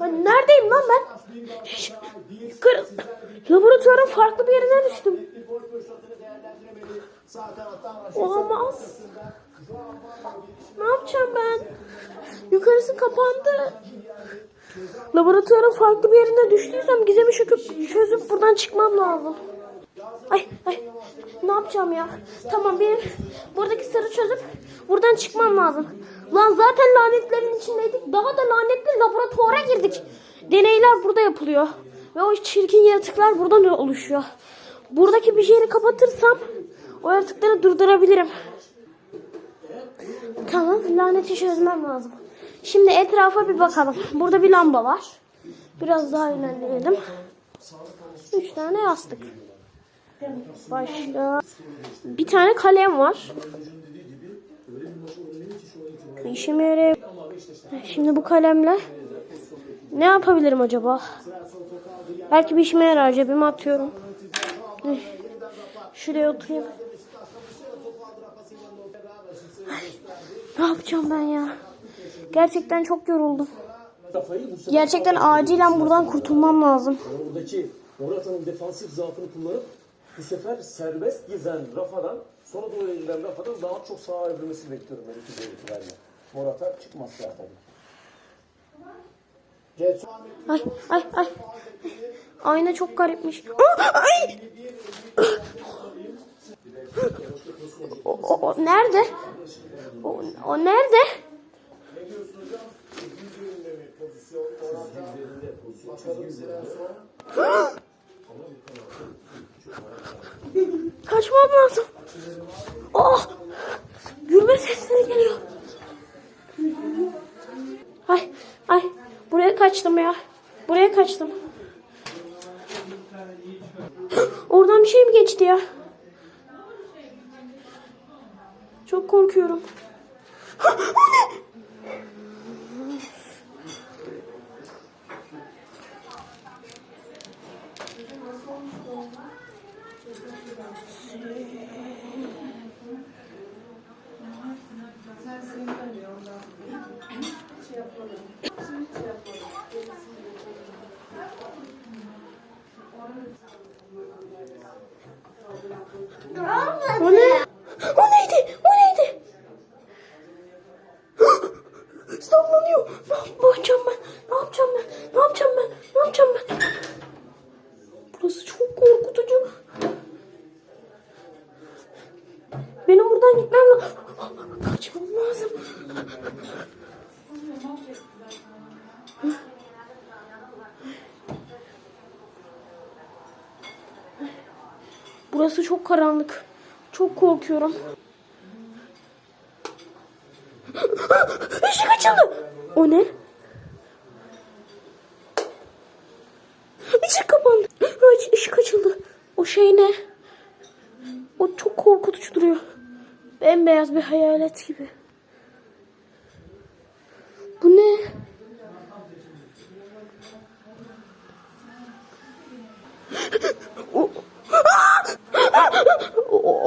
Ben neredeyim lan ben? Yukarı. Laboratuvarın farklı bir yerine düştüm. Olamaz. Ne yapacağım ben? Yukarısı kapandı. Laboratuvarın farklı bir yerine düştüysem gizemi çöküp çözüp buradan çıkmam lazım. Ay ay ne yapacağım ya? Tamam benim buradaki sırrı çözüp buradan çıkmam lazım. Lan zaten lanetlerin içindeydik. Daha da lanetli laboratuvara girdik. Deneyler burada yapılıyor. Ve o çirkin yaratıklar buradan oluşuyor. Buradaki bir yeri kapatırsam o yaratıkları durdurabilirim. Tamam laneti çözmem lazım. Şimdi etrafa bir bakalım. Burada bir lamba var. Biraz daha ilerleyelim. Üç tane yastık. Başka bir tane kalem var. İşime yarayabilir. Şimdi bu kalemle ne yapabilirim acaba? Belki bir işime yarar cebime atıyorum. Şuraya oturayım. Ne yapacağım ben ya? Gerçekten çok yoruldum. Gerçekten acilen buradan kurtulmam lazım. oradaki Morata'nın defansif zaafını kullanıp bu sefer serbest gezen Rafa'dan sonra doğru eğilen Rafa'dan daha çok sağa evrilmesini bekliyorum itibariyle. Morata çıkmaz zaten. Ay ay ay. Ayna çok garipmiş. Ay! O, o, o nerede? O, o nerede? Kaçmam lazım. Oh! Gülme sesleri geliyor. Kaçtım ya. Buraya kaçtım. Oradan bir şey mi geçti ya? Çok korkuyorum. o ne? O ne? O neydi? O neydi? Sallanıyor. Ne yapacağım ben? Ne yapacağım ben? Ne yapacağım ben? Ne yapacağım ben? Burası çok korkutucu. Benim buradan gitmem lazım. Kaçmam lazım. Burası çok karanlık. Çok korkuyorum. Işık açıldı. O ne? Işık kapandı. Ay, Işık açıldı. O şey ne? O çok korkutucu duruyor. Bembeyaz bir hayalet gibi. Bu ne? O,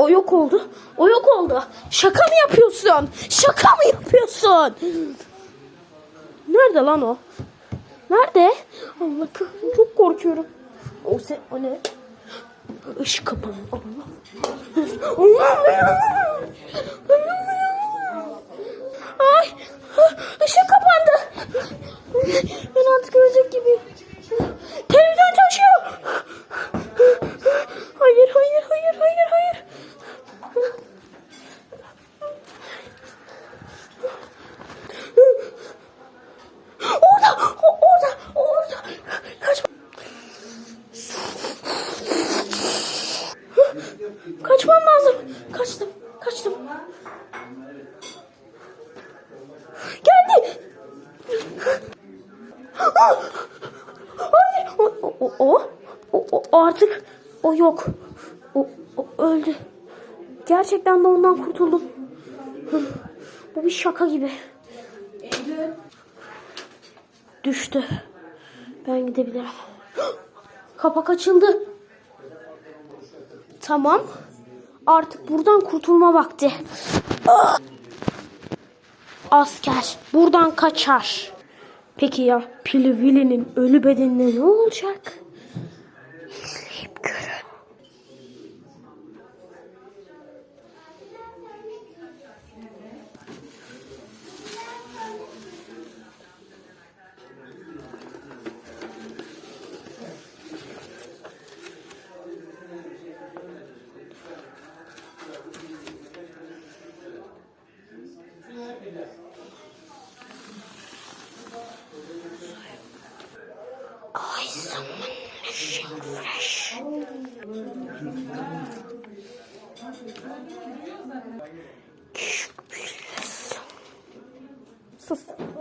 o, yok oldu. O yok oldu. Şaka mı yapıyorsun? Şaka mı yapıyorsun? Nerede lan o? Nerede? Allah çok korkuyorum. O se o ne? Işık kapalı. Allah. Allah ya. Ay ışık kapandı. Ben artık ölecek gibiyim. Televizyon çalışıyor. Hayır, hayır, hayır, hayır, hayır. Orada, o- orada, orada. Kaç. Kaçmam lazım. Kaçtım, kaçtım. Geldi. Hayır. O, o, o, o, o, artık o yok. O, o öldü. Gerçekten de ondan kurtuldum. Bu bir şaka gibi. Düştü. Ben gidebilirim. Kapak açıldı. Tamam. Artık buradan kurtulma vakti. Ah! Asker buradan kaçar. Peki ya Pili Willy'nin ölü bedenine ne olacak? Ay someone mission fresh. Sus.